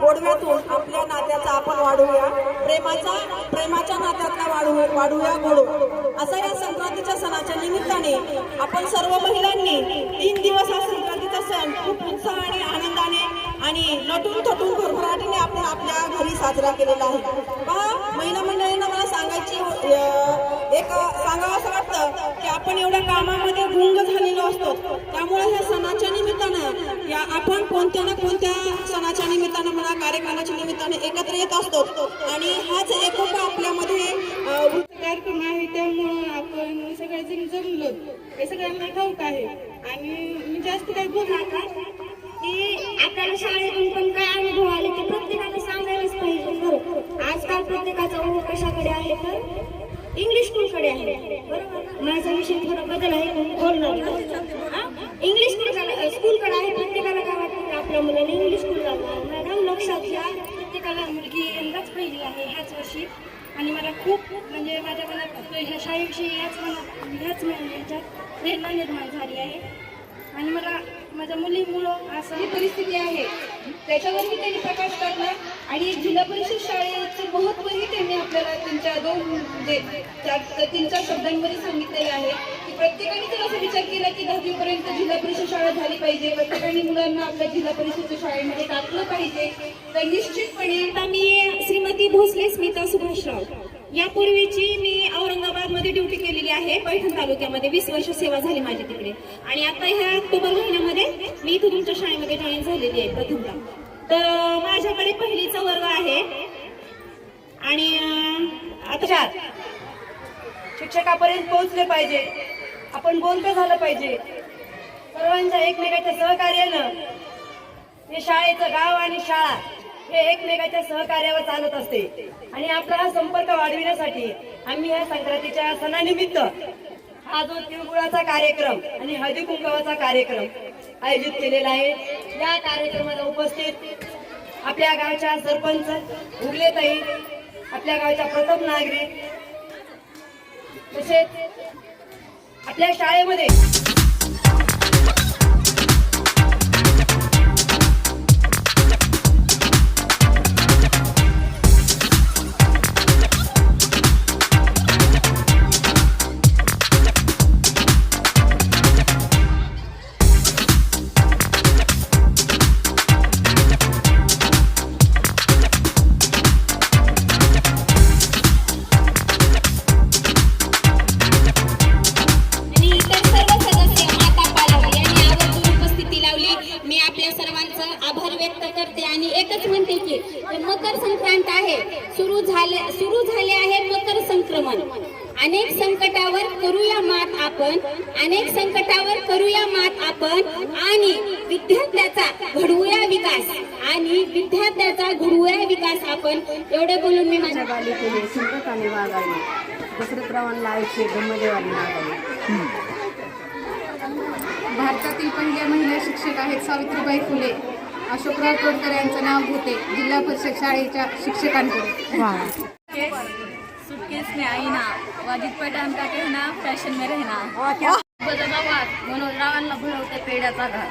गोडव्यातून आपल्या नात्याचा आपण वाढवूया. प्रेमाचा प्रेमाच्या नात्यातला वाढवू वाढवूया गोडव असा या संक्रांतीच्या सणाच्या निमित्ताने आपण सर्व महिलांनी तीन दिवस हा संक्रांतीचा सण खूप उत्साहाने आनंदाने आणि नटून थटून भरभराटीने आपण आपल्या घरी साजरा केलेला आहे. पहा महिला मंडळींना मला सांगायची एक सांगावं असं वाटतं की आपण एवढ्या कामामध्ये गुंग झालेलो असतो. त्यामुळे ह्या सणाच्या या आपण कोणत्या ना कोणत्या सणाच्या निमित्तानं म्हणा कार्यक्रमाच्या निमित्तानं एकत्र येत असतो. आणि हाच एकोपा आपल्यामध्ये कार्यक्रम आहे त्यामुळं आपण सगळेजण जमलो. हे सगळ्यांना ठाऊक आहे. आणि मी जास्त काही बोलणार की आपल्याला शाळेतून पण काय अनुभव आले ते प्रत्येकाने सांगायलाच पाहिजे. बरं आजकाल प्रत्येकाचा कशाकडे आहे तर इंग्लिश स्कूलकडे आहे. बरोबर? माझा विषय थोडा बदल आहे पण बोलणार इंग्लिश स्कूलकडे स्कूलकडे आहे प्रत्येकाला काय वाटतं आपल्या मुलाने इंग्लिश स्कूल मॅडम लक्षात घ्या. प्रत्येकाला मुलगी यंदाच पहिली आहे ह्याच वर्षी. आणि मला खूप म्हणजे माझ्या मनात ह्या शाळेविषयी ह्याच मनात ह्याच म्हणजे ह्याच्यात प्रेरणा निर्माण झाली आहे. आणि मला माझ्या मुलीमुळं असं ही परिस्थिती आहे. त्याच्यावरही त्यांनी प्रकाश टाकला आणि एक जिल्हा त्यांनी त्यांच्या दोन म्हणजे त्या तीनच्या शब्दांमध्ये सांगितलेलं आहे की प्रत्येकाने जर असा विचार केला की दहावीपर्यंत जिल्हा परिषद शाळा झाली पाहिजे प्रत्येकाने मुलांना आपल्या जिल्हा परिषदच्या शाळेमध्ये टाकलं पाहिजे तर निश्चितपणे आता मी श्रीमती भोसले स्मिता सुभाषराव यापूर्वीची मी औरंगाबादमध्ये ड्युटी केलेली आहे पैठण तालुक्यामध्ये. वीस वर्ष सेवा झाली माझी तिकडे. आणि आता ह्या ऑक्टोबर महिन्यामध्ये मी इथं तुमच्या शाळेमध्ये जॉईन झालेली आहे प्रथमता. तर माझ्याकडे पहिलीचा वर्ग आहे. आणि अं, शिक्षकापर्यंत पोहोचले पाहिजे. आपण बोलतं झालं पाहिजे. सर्वांच्या एकमेकाच्या सहकार्यानं हे शाळेचं गाव आणि शाळा हे एकमेकाच्या सहकार्यावर चालत असते. आणि आपला हा संपर्क वाढविण्यासाठी आम्ही या संक्रांतीच्या सणानिमित्त हा जो तिळगुळाचा कार्यक्रम आणि हळदी कुंकवाचा कार्यक्रम आयोजित केलेला आहे. या कार्यक्रमाला उपस्थित आपल्या गावच्या सरपंच उगलेताई आपल्या गावचा प्रथम नागरिक तसेच आपल्या शाळेमध्ये झाले सुरू झाले आहे मकर संक्रमण. अनेक संकटावर करूया मात आपण अनेक संकटावर करूया मात आपण आणि विद्यार्थ्याचा घडवूया विकास. आणि विद्यार्थ्याचा घडवूया विकास आपण एवढे बोलून मी माझ्या बालिकेने संकटाने वागावे दशरथरावांना आयुष्य ब्रह्मदेवाने नागावे भारतातील पहिल्या महिला शिक्षक आहेत सावित्रीबाई फुले अशोकराव तोडकर यांचं नाव होते जिल्हा परिषद शाळेच्या शिक्षकांकडे सूटकेस में आईना वाजिद पठाण का कहना फॅशन में रहना बदलावाद मनोज रावांना भरवते पेड्याचा घाट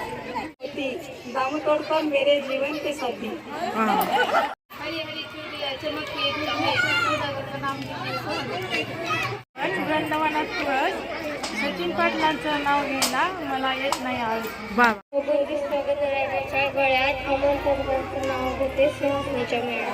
मेरे जीवन के साथी. पाटलांचं नाव घ्यायला मला येत नाही आज. गळ्यात अमोल नाव होते सिंहासनाच्या मेळा